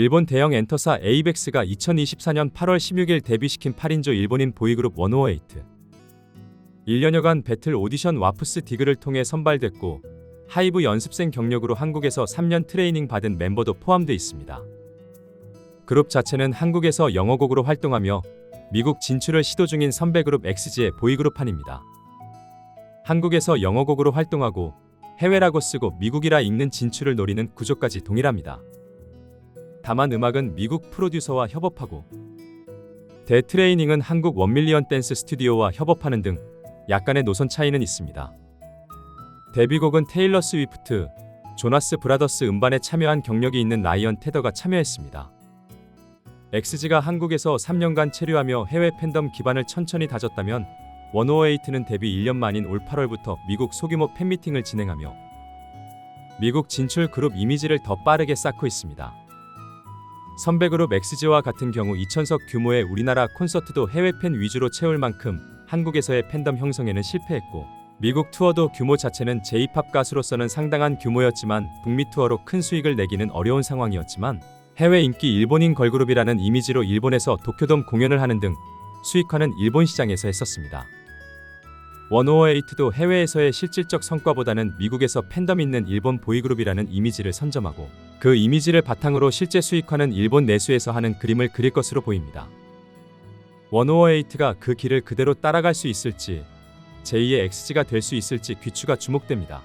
일본 대형 엔터사 에이벡스가 2024년 8월 16일 데뷔시킨 8인조 일본인 보이그룹 원오어에이트. 1년여간 배틀 오디션 와프스 디그를 통해 선발됐고 하이브 연습생 경력으로 한국에서 3년 트레이닝 받은 멤버도 포함돼 있습니다. 그룹 자체는 한국에서 영어곡으로 활동하며 미국 진출을 시도 중인 선배 그룹 엑스지의 보이그룹판입니다. 한국에서 영어곡으로 활동하고 해외라고 쓰고 미국이라 읽는 진출을 노리는 구조까지 동일합니다. 다만 음악은 미국 프로듀서와 협업하고 대트레이닝은 한국 원밀리언 댄스 스튜디오와 협업하는 등 약간의 노선 차이는 있습니다. 데뷔곡은 테일러 스위프트, 조나스 브라더스 음반에 참여한 경력이 있는 라이언 테더가 참여했습니다. 엑스지가 한국에서 3년간 체류하며 해외 팬덤 기반을 천천히 다졌다면 원오에이트는 데뷔 1년 만인 올 8월부터 미국 소규모 팬미팅을 진행하며 미국 진출 그룹 이미지를 더 빠르게 쌓고 있습니다. 선배 그룹 엑스지와 같은 경우 2천석 규모의 우리나라 콘서트도 해외 팬 위주로 채울 만큼 한국에서의 팬덤 형성에는 실패했고 미국 투어도 규모 자체는 J-팝 가수로서는 상당한 규모였지만 북미 투어로 큰 수익을 내기는 어려운 상황이었지만 해외 인기 일본인 걸그룹이라는 이미지로 일본에서 도쿄돔 공연을 하는 등 수익화는 일본 시장에서 했었습니다. 원오어에이트도 해외에서의 실질적 성과보다는 미국에서 팬덤 있는 일본 보이그룹이라는 이미지를 선점하고 그 이미지를 바탕으로 실제 수익화는 일본 내수에서 하는 그림을 그릴 것으로 보입니다. 원오어에이트가 그 길을 그대로 따라갈 수 있을지 제2의 XG가 될 수 있을지 귀추가 주목됩니다.